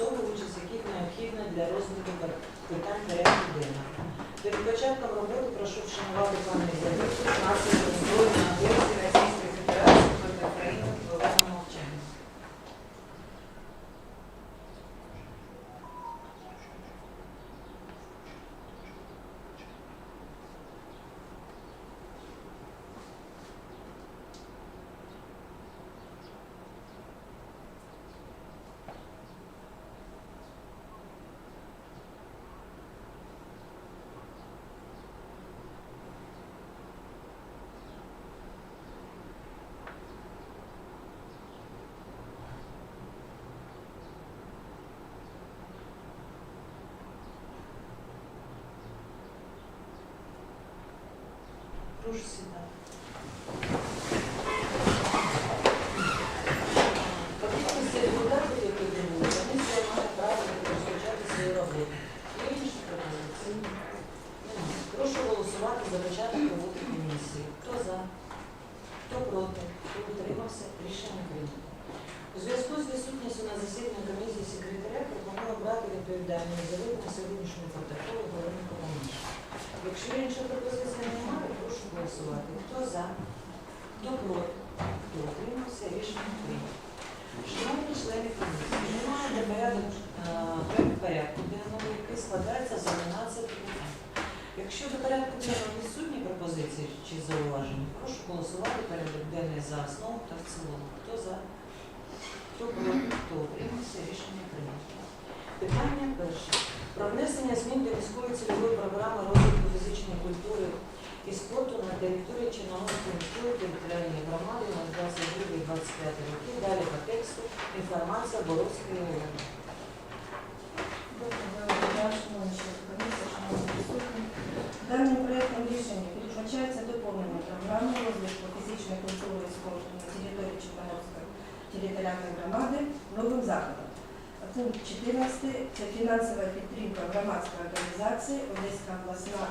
особи, участь яких необхідна для розвитку питань порядку денного. Перед початком роботи прошу вшанувати пам'ять загиблих внаслідок збройної агресії Російської Федерації проти України хвилиною мовчання. Прошу сідати. По кількості депутатів, які були, комісія має право розпочати свою роботу. Є інші пропозиції? Немає. Прошу голосувати за початок роботи комісії. Хто за? Хто проти? Хто утримався? Рішення прийнято. У зв'язку з відсутністю на засіданні комісії секретаря пропоную брати відповідальність за вид на сьогоднішньому протоколу голови комісії. Якщо інших пропозицій немає, прошу голосувати. Хто за? Хто утримався? Рішення прийнято. Шановні члени комісії, немає до порядок е, порядку денного, який складається з 11 питань. Якщо до порядку денного відсутні пропозиції чи зауваження, прошу голосувати порядок денний за основу та в цілому. Хто за? Хто проти? Хто утримався? Рішення прийнято. Питання перше. Про внесення змін до міської цільової програми розвитку фізичної культури і спорту на території Чорноморської міської територіальної громади на 22-25 роки. Далі по тексту інформація Боровської присутні. Даним проектом рішення передбачається доповнення програми розвитку фізичної культури і спорту на території Чорноморської територіальної громади новим заходом. Пункт 14 – це фінансова підтримка громадської організації Одеська обласна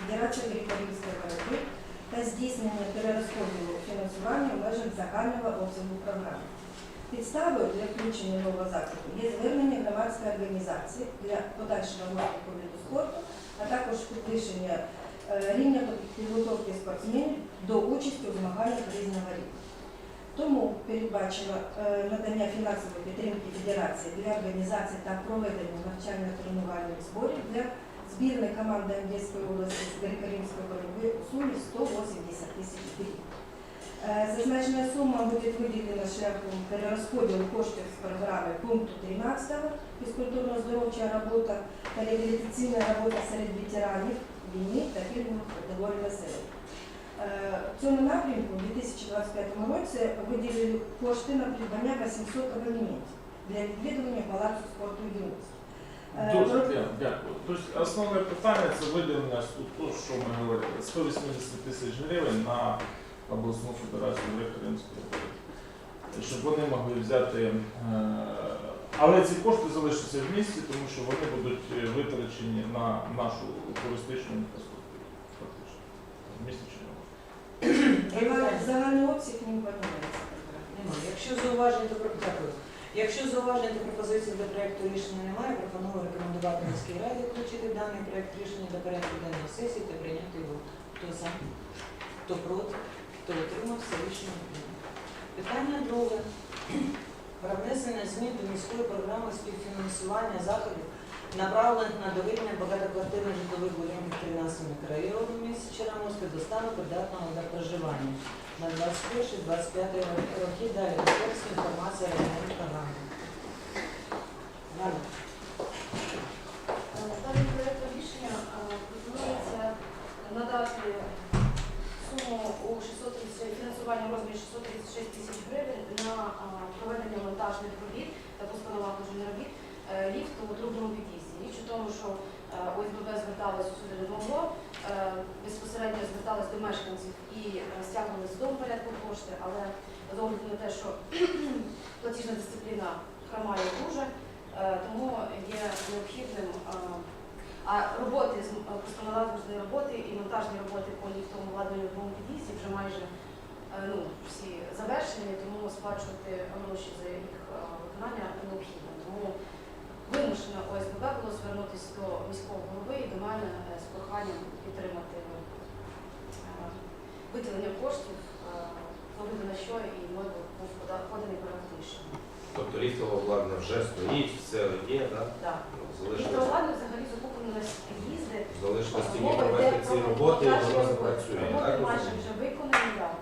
Федерація греко-римської та здійснення перерозподілу фінансування межах загального обсягу програми. Підставою для включення нового заходу є звернення громадської організації для подальшого розвитку виду спорту, а також підвищення е, рівня підготовки спортсменів до участі у змаганнях різного рівня. Тому передбачено е, надання фінансової підтримки Федерації для організації та проведення навчально-тренувальних зборів для збірної команди Одеської області з греко-римської боротьби у сумі 180 тисяч гривень. Е, Зазначена сума буде виділена шляхом перерозподілу коштів з програми пункту 13 фізкультурно-здоровча робота та реабілітаційна робота серед ветеранів війни та пільгових категорій населення. Е, В цьому напрямку у 2025 році виділили кошти на придбання 800 абонементів для відвідування палацу спорту юності. Е, Дуже дякую. Тобто основне питання це виділення то, що ми говорили, 180 тисяч гривень на обласну федерацію греко-римської. Щоб вони могли взяти, е, але ці кошти залишаться в місті, тому що вони будуть е, витрачені на нашу туристичну інфраструктуру. Фактично. В місті Чорноморськ. Загальний- Загальний обсяг не. Немає. Якщо зауважень, то дякую. Якщо зауважень та пропозицій до проекту рішення немає, пропоную рекомендувати міській раді включити даний проект рішення до порядку денної сесії та прийняти його. Хто за? Хто проти? Хто утримався? Рішення прийнято. Питання друге. Про внесення змін до міської програми співфінансування заходів, направлених на доведення багатоквартирних житлових будинків 13 мікрорайону місті Чорноморська до стану придатного для проживання на 21-25 роки. Далі інформація регіональної програми. Даним проєктом рішення е, пропонується надати суму у 630, фінансування розмірі 636 тисяч гривень на е, проведення монтажних робіт та постановлених робіт е, ліфту у другому під'їзді. Річ у тому, що е, ОСББ зверталась у суди допомогу, безпосередньо зверталась до мешканців і е, стягнули з дому порядку кошти, але з огляду на те, що платіжна дисципліна хромає дуже, е, тому є необхідним е, а роботи з постановленої роботи і монтажні роботи по ліфтовому обладнанню в під'їзді вже майже е, ну, всі завершені, тому сплачувати гроші за їх е, виконання необхідно. Тому вимушено ОСББ було звернутися до міського голови і до мене е, з проханням підтримати е, виділення коштів, е, зробити на що і мною був поданий проект рішення. Тобто ліфтове обладнання вже стоїть, все є, так? Так. Залишилось, Ліфтообладнання взагалі закуплено на під'їзди. залишилось тільки провести ці роботи, і воно запрацює. Роботи Так, майже вже виконані, так.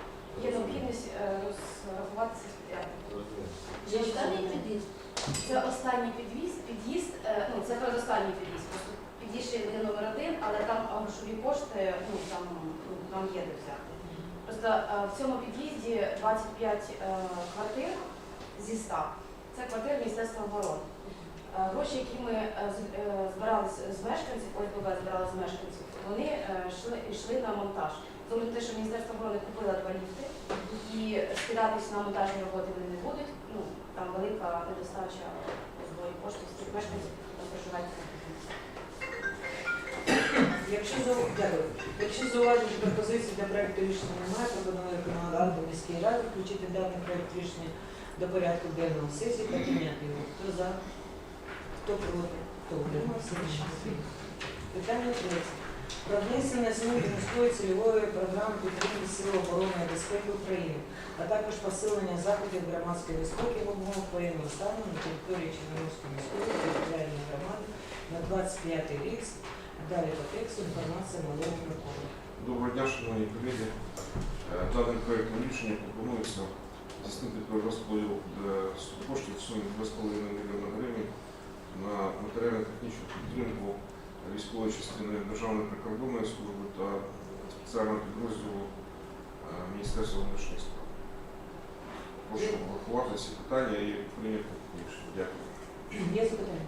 Є необхідність е, розрахуватися з підрядником. Це останній під'їзд, під'їзд, е, ну це передостанній під'їзд. Під'їзд є номер один, але там грошові кошти, ну там, ну, там є де взяти. Просто е, в цьому під'їзді 25 е, квартир зі 100. Це квартири Міністерства оборони. Е, Гроші, які ми е, е, збирали з мешканців, ОСББ збирали з мешканців, вони йшли, на монтаж. Тому те, що Міністерство оборони купило два ліфти, і скидатись на монтажні роботи вони не будуть. Ну, там велика недостача зборів коштів з тих мешканців, проживають. Якщо зау- Дякую. Якщо чи пропозицій до рішення немає, пропоную рекомендувати міській раді включити даний проект рішення до порядку денного сесії та прийняти його. Хто за? Хто проти? Хто утримався? Питання третє. Про внесення змін до міської цільової програми підтримки Сил оборони і безпеки України, а також посилення заходів громадської безпеки в умовах воєнного стану на території Чорноморської міської територіальної громади на 25 рік. Далі по тексту інформація малого Миколи. Доброго дня, шановні колеги. Е, Даним проектом рішення пропонується здійснити перерозподіл е, коштів в сумі 2,5 млн гривень на матеріально-технічну підтримку військової частини Державної прикордонної служби та спеціального підрозділу е, Міністерства внутрішніх справ. Прошу врахувати ці питання і прийняти рішення. Дякую. Є запитання?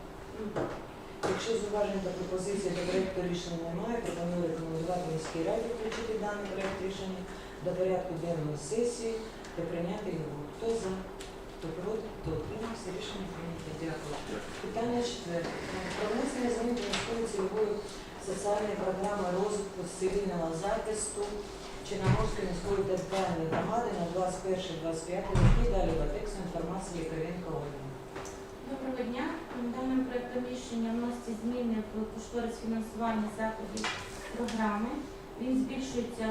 Якщо зауважень та пропозицій до проекту рішення немає, пропоную рекомендувати міській раді включити даний проект рішення до порядку денної сесії та прийняти його. Хто за? Хто проти? Хто утримався? Рішення прийнято. Дякую. Питання четверте. Про внесення змін до міської цільової соціальної програми розвитку цивільного захисту Чорноморської міської територіальної громади на 21-25 роки. Далі по тексту інформації Яковенко Ольга. Доброго дня. Даним проектом рішення вносяться зміни в кошторис фінансування заходів програми. Він збільшується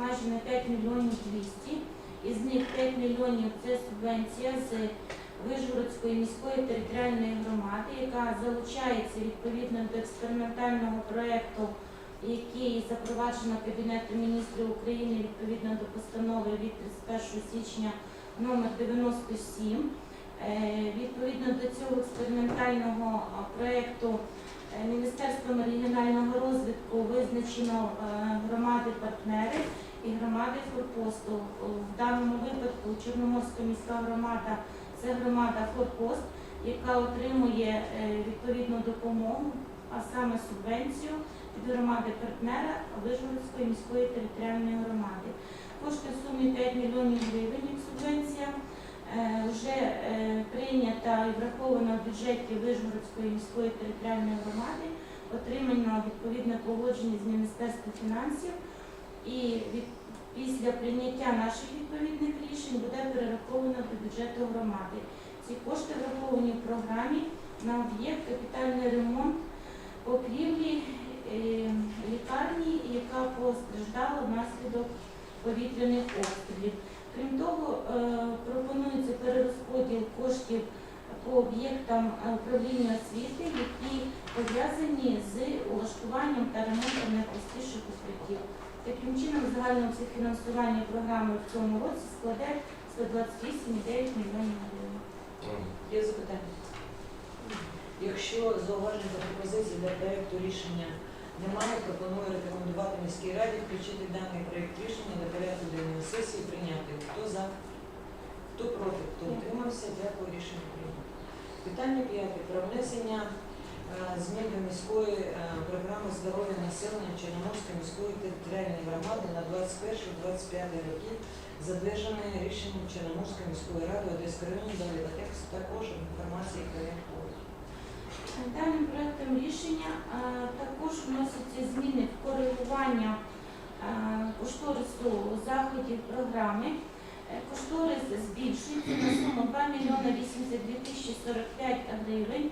майже на 5 мільйонів 200. Із них 5 мільйонів це субвенція з Вижгородської міської територіальної громади, яка залучається відповідно до експериментального проекту, який запроваджено Кабінетом міністрів України відповідно до постанови від 31 січня номер 97. Е, Відповідно до цього експериментального а, проекту е, Міністерством регіонального розвитку визначено е, громади-партнери і громади форпосту. В даному випадку Чорноморська міська громада це громада форпост, яка отримує е, відповідну допомогу, а саме субвенцію від громади партнера Вижгородської міської територіальної громади. Кошти в сумі 5 мільйонів гривень як субвенція е, вже е, прийнята і врахована в бюджеті Вижгородської міської територіальної громади, отримано відповідне погодження з Міністерства фінансів і від, після прийняття наших відповідних рішень буде перераховано до бюджету громади. Ці кошти враховані в програмі на об'єкт капітальний ремонт покрівлі е, лікарні, яка постраждала внаслідок повітряних обстрілів. Крім того, е, пропонується перерозподіл коштів по об'єктам е, управління освіти, які пов'язані з улаштуванням та ремонтом найпростіших укриттів. Таким чином, загальне обсяг фінансування програми в цьому році складе 128,9 мільйонів гривень. Є запитання? Якщо зауважень та пропозицій до проекту рішення немає, пропоную рекомендувати міській раді включити даний проект рішення до порядку денної сесії прийняти. Хто за? Хто проти? Хто утримався? Дякую, рішення прийнято. Питання п'яте. Про внесення е, змін до міської е, програми здоров'я населення Чорноморської міської територіальної громади на 21-25 роки затверджене рішенням Чорноморської міської ради Одеської по тексту також інформації проєкту. Даним проектом рішення також вносяться зміни в коригування кошторису заходів програми. Е, Кошторис збільшується на суму 2 мільйони 82 тисячі 45 гривень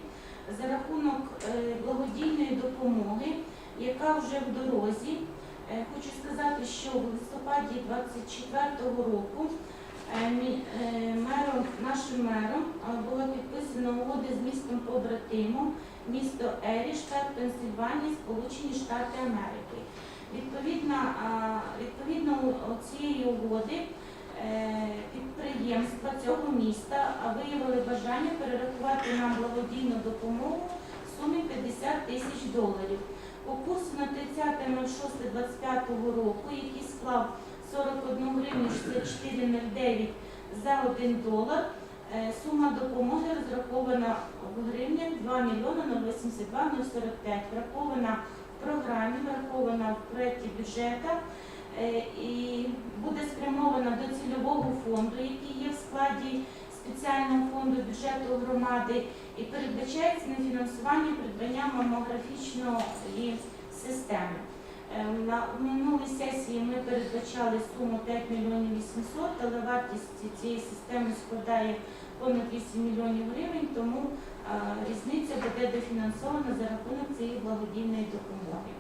за рахунок е, благодійної допомоги, яка вже в дорозі. Е, Хочу сказати, що в листопаді 24-го року е, мером, нашим мером була підписана угода з містом побратимом, місто Ері, штат Пенсильванія, Сполучені Штати Америки. Відповідно, відповідно цієї угоди підприємства цього міста виявили бажання перерахувати нам благодійну допомогу в сумі 50 тисяч доларів. По курсу на 30.06.25 року, який склав 41 гривню 64,09 за 1 долар, е, сума допомоги розрахована в гривнях 2 мільйони 082 045, врахована в програмі, врахована в проєкті бюджету е, і буде спрямована до цільового фонду, який є в складі спеціального фонду бюджету громади, і передбачається на фінансування придбання мамографічної системи. Е, На минулій сесії ми передбачали суму 5 мільйонів 800, але вартість цієї системи складає понад 8 мільйонів гривень, тому е, різниця буде дофінансована за рахунок цієї благодійної допомоги.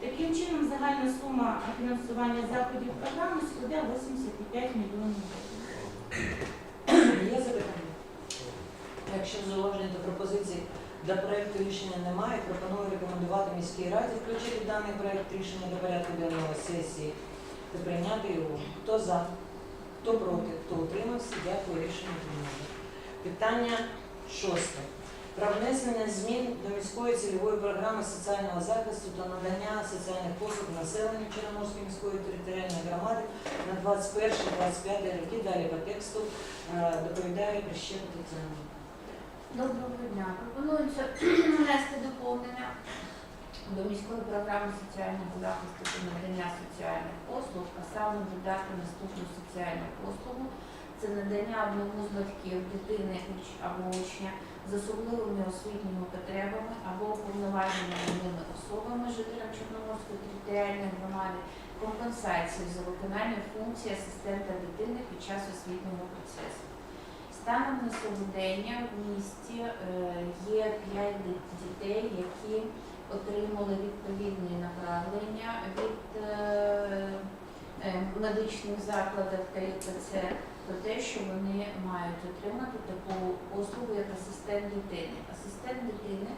Таким чином, загальна сума фінансування заходів програми складе 85 мільйонів гривень. Є запитання? Якщо зауважень до пропозицій до проекту рішення немає, пропоную рекомендувати міській раді включити даний проект рішення до порядку денного сесії та прийняти його. Хто за, хто проти, хто утримався, дякую, рішення прийнято. Питання шосте. Про внесення змін до міської цільової програми соціального захисту та надання соціальних послуг населенню Чорноморської міської територіальної громади на 21-25 роки. Далі по тексту е, доповідає Прищепа Тетяна. Доброго дня. Пропонується внести доповнення до міської програми соціального захисту та надання соціальних послуг, а саме додати наступну соціальну послугу. Це надання одному з батьків дитини або учня з особливими освітніми потребами або уповноваженими ними особами жителям Чорноморської територіальної громади компенсації за виконання функції асистента дитини під час освітнього процесу. Станом на сьогодення в місті е, є 5 дітей, які отримали відповідні направлення від е, е, медичних закладів та ІПЦ про те, що вони мають отримати таку послугу як асистент дитини. Асистент дитини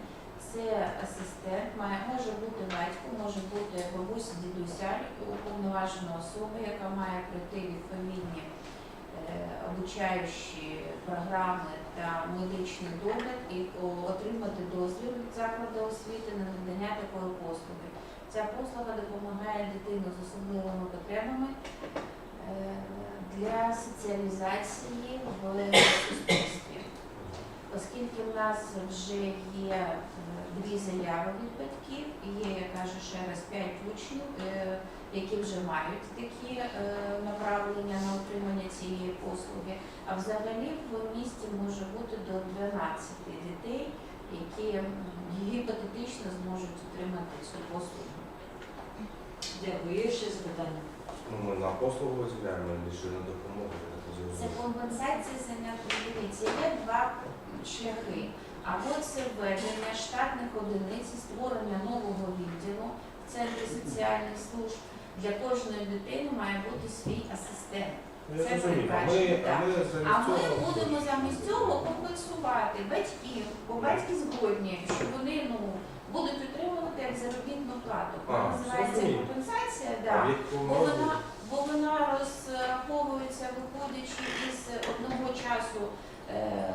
це асистент, має може бути батько, може бути бабуся, дідуся, уповноважена особа, яка має пройти відповідні е, обучаючі програми та медичний догляд і отримати дозвіл від закладу освіти на надання такої послуги. Ця послуга допомагає дитині з особливими потребами е, для соціалізації в суспільстві. Оскільки в нас вже є е, дві заяви від батьків, є, я кажу, ще раз п'ять учнів, е, які вже мають такі е, направлення на отримання цієї послуги. А взагалі в місті може бути до 12 дітей, які гіпотетично зможуть отримати цю послугу. Дякую. Ще запитання? Ну, ми на послугу виділяємо, більше на допомогу. Це компенсація заняття одиниці. Є два шляхи. Або це введення штатних одиниць, і створення нового відділу в центрі соціальних служб. Для кожної дитини має бути свій асистент. Я Це зрозумів. А ми, а так. А ми будемо замість цього компенсувати батьків, бо батьки згодні, що вони ну будуть отримувати як заробітну плату. А, називається зрозумів. компенсація, да. Бо вона, бо вона розраховується, виходячи із одного часу е,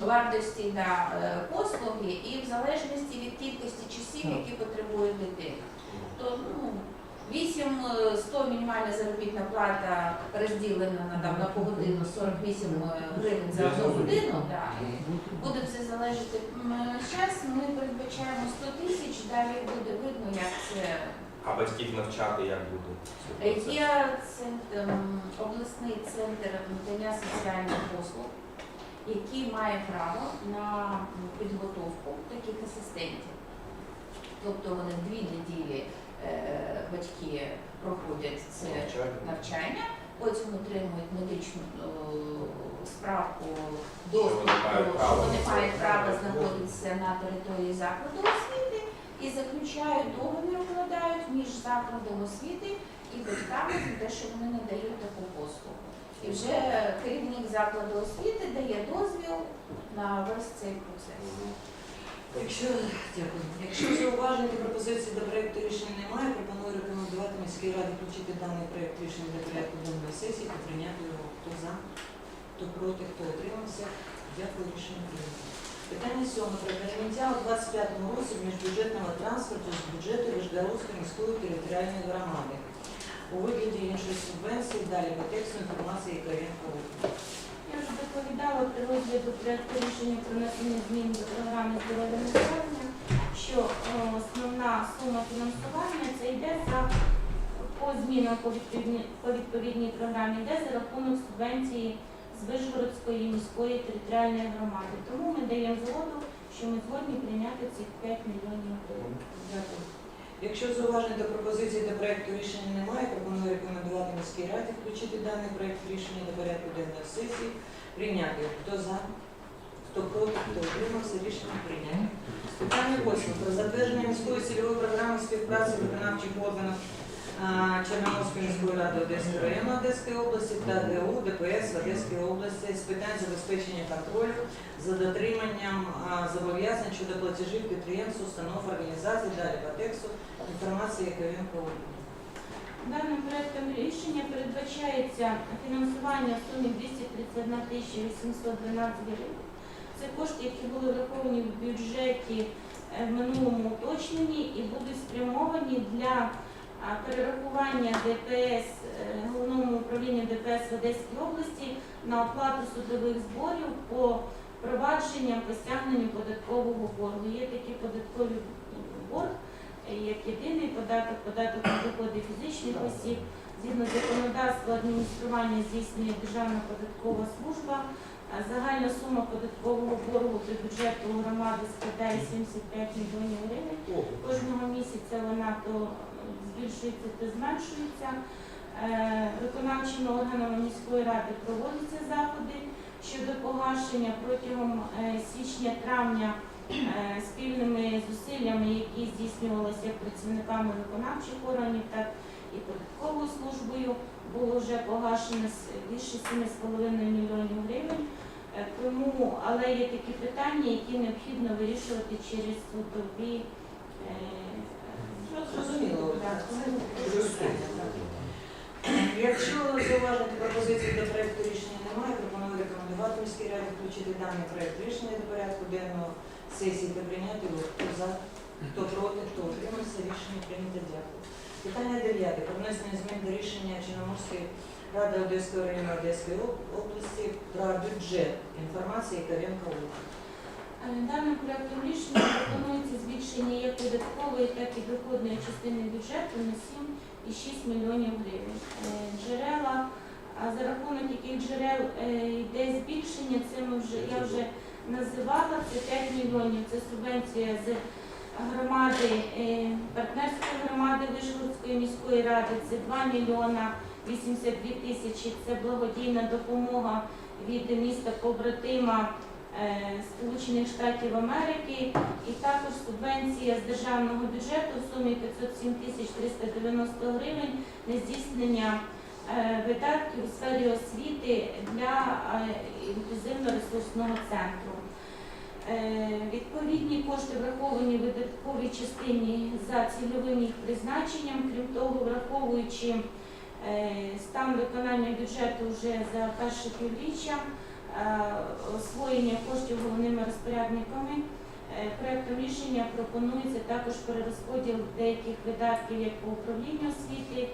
вартості да, е, послуги і в залежності від кількості часів, які потребує дитина. То ну, 8 е, 100 мінімальна заробітна плата розділена на, там, на погодину 48 гривень за одну годину. Да. Буде все залежати час. Ми передбачаємо 100 тисяч, далі буде видно, як це А батьків навчати як буде? Е, Є центр, ем, обласний центр надання соціальних послуг, який має право на підготовку таких асистентів. Тобто вони дві неділі е, батьки проходять це навчання, потім отримують медичну е, справку доступ, вони мають що вони мають право знаходитися на території закладу освіти і заключають договір, укладають між закладом освіти і батьками за те, що вони надають таку послугу. І вже керівник закладу освіти дає дозвіл на весь цей процес. Якщо дякую. Якщо зауважень та пропозицій до проекту рішення немає, пропоную рекомендувати міській раді включити даний проект рішення до порядку денної сесії та прийняти його. Хто за, хто проти, хто утримався. Дякую, рішення прийнято. Питання сьоме про прийняття у 25-му році міжбюджетного трансферту з бюджету Вишгородської міської територіальної громади у вигляді іншої субвенції. Далі по тексту інформації Каренко. Доповідала при розгляду проекту рішення про внесення змін до програми здоров'я населення, що е, основна сума фінансування це йде за по змінам по відповідній, по відповідній програмі, йде за рахунок субвенції з Вишгородської міської територіальної громади. Тому ми даємо згоду, що ми згодні прийняти ці 5 мільйонів гривень. Дякую. Якщо зауважень до пропозицій до проекту рішення немає, пропоную рекомендувати міській раді включити даний проект рішення до порядку денної сесії, прийняти. Хто за, хто проти, хто утримався, рішення прийняти. Питання восьме. Про затвердження міської цільової програми співпраці виконавчих органів Чорноморської міської ради Одеського району Одеської області та ГУ ДПС в Одеській області з питань забезпечення контролю за дотриманням зобов'язань щодо платежів підприємств, установ, організацій, далі по тексту, інформація Яковенко. Даним проектом рішення передбачається фінансування в сумі 231 тисяча 812 гривень. Це кошти, які були враховані в бюджеті е, в минулому уточненні і будуть спрямовані для перерахування ДПС е, головному управлінню ДПС в Одеській області на оплату судових зборів по провадженням по стягненню податкового боргу. Є такі податкові борг, е, як єдиний податок, податок на доходи фізичних осіб. Згідно законодавства адміністрування здійснює Державна податкова служба. Загальна сума податкового боргу до бюджету громади складає 75 мільйонів гривень. Кожного місяця вона то е, збільшується, то зменшується. Е, Виконавчими органами міської ради проводяться заходи щодо погашення протягом е, січня-травня е, спільними зусиллями, які здійснювалися як працівниками виконавчих органів, так і податковою службою, було вже погашено більше 7,5 мільйонів гривень. Е, Тому, але є такі питання, які необхідно вирішувати через судові. е, зрозуміло, Так. Якщо зауважень та пропозицій до проекту рішення немає, пропоную рекомендувати міській раді включити даний проект рішення до порядку денного сесії та прийняти його. Хто за, хто проти, хто утримався, рішення прийнято. Дякую. Питання дев'яте. Про внесення змін до рішення Чорноморської ради Одеського району Одеської області про бюджет. Інформація Ікаренко Ольга. Е, Даним проектом рішення пропонується збільшення як податкової, так і доходної частини бюджету на 7,6 мільйонів гривень. Е, Джерела, а за рахунок яких джерел е, йде збільшення, це ми вже я вже називала, це 5 мільйонів. Це субвенція з громади, е, партнерської громади Вишгородської міської ради, це 2 мільйона 82 тисячі, це благодійна допомога від міста побратима е, Сполучених Штатів Америки, і також субвенція з державного бюджету в сумі 507 тисяч 390 гривень на здійснення видатків у сфері освіти для е, інклюзивно-ресурсного центру. Е, Відповідні кошти враховані в видатковій частині за цільовим їх призначенням, крім того, враховуючи е, стан виконання бюджету вже за перше півріччя, е, освоєння коштів головними розпорядниками. Е, Проектом рішення пропонується також перерозподіл деяких видатків як по управлінню освіти, е,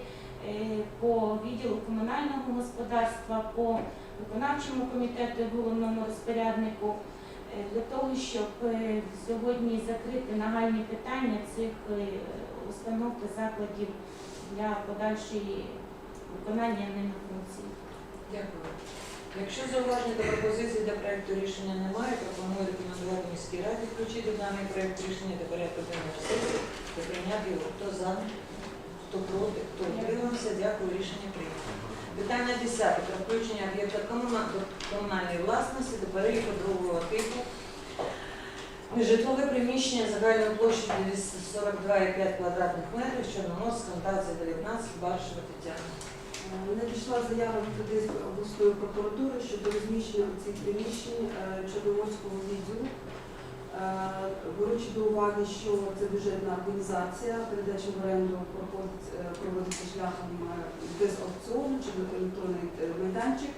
по відділу комунального господарства, по виконавчому комітету, головному розпоряднику. Е, Для того, щоб е, сьогодні закрити нагальні питання цих е, установ та закладів для подальшої виконання ними функцій. Дякую. Якщо зауважень та пропозицій до проекту рішення немає, пропоную рекомендувати міській раді включити даний проект рішення до порядку денного сесії та прийняти його. Хто за, хто проти, хто утримався, дякую, рішення прийнято. Питання 10. Про включення об'єкта комунальної власності до переліку другого типу. Нежитлове приміщення загальною площею 42,5 квадратних метрів, Чорноморськ, Фантазія 19, Баршева Тетяна. Е, Надійшла заява від обласної прокуратури щодо розміщення цих приміщень е, Чорноморського відділу. Е, Беручи до уваги, що це бюджетна організація, передача в оренду е, проводиться шляхом е, без аукціону чи електронний майданчик.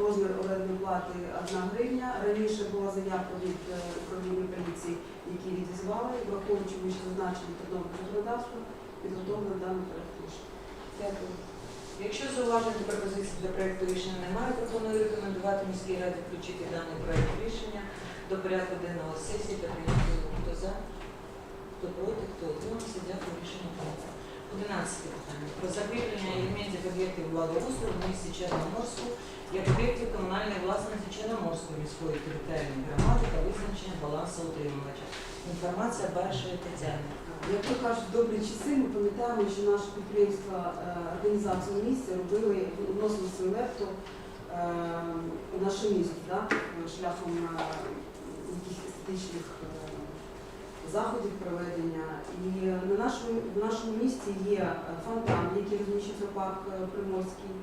Розмір орендної плати 1 гривня. Раніше була заявка від управління поліції, які відізвали, враховуючи вище зазначені трудове законодавство, підготовлено даний проект рішення. Дякую. Якщо зауважень пропозицій до проекту рішення немає, пропоную рекомендувати міській раді включити даний проект рішення до порядку денного сесії та прийняти його. Хто за, хто проти, хто утримався, дякую, рішення прийнято. Одинадцяте питання. Про закріплення елементів об'єктів благоустрою в місті Чорноморську як об'єктів комунальної власності Чорноморської міської територіальної громади та визначення балансу утримувача. Інформація Баршої Тетяни. Як то кажуть, добрі часи, ми пам'ятаємо, що наше підприємство е, організацію місця робили, вносили свою лепту е, наше місто, да? шляхом естетичних е, заходів проведення. І на нашому, в нашому місті є е, фонтан, який розміщується в парк е, Приморський,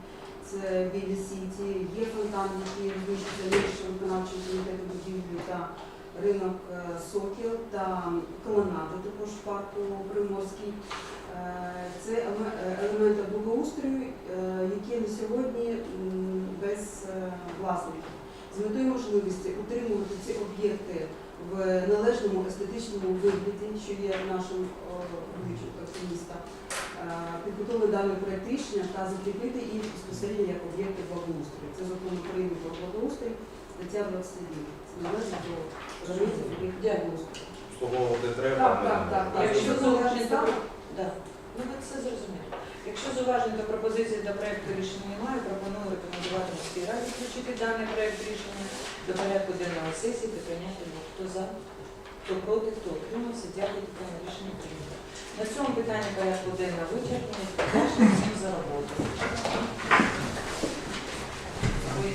це біля Сіті, є фонтан, який розміщується нижче виконавчим комітетом будівлі та ринок Сокіл та колонади також в парку Приморський. Це елементи благоустрою, які на сьогодні без власників. З метою можливості утримувати ці об'єкти в належному естетичному вигляді, що є нашим обличчям міста, е, підготовили даний проект рішення та закріпити їх безпосередньо як об'єкти благоустрою. Це закон України про благоустрій, стаття 22. Це належить до границі об'єктів благоустрою. Обслуговувати треба. Так, так, так, так. Якщо Якщо зауважень та зауважень, да. ну ви це зрозуміли. Якщо зауважень та пропозицій до проекту рішення немає, пропоную рекомендувати міській раді включити даний проект рішення до порядку денного сесії та прийняти його. Хто за, хто проти, хто утримався, дякую, питання рішення прийнято. На цьому питання порядку денного вичерпання. Дякую всім за роботу. Ой,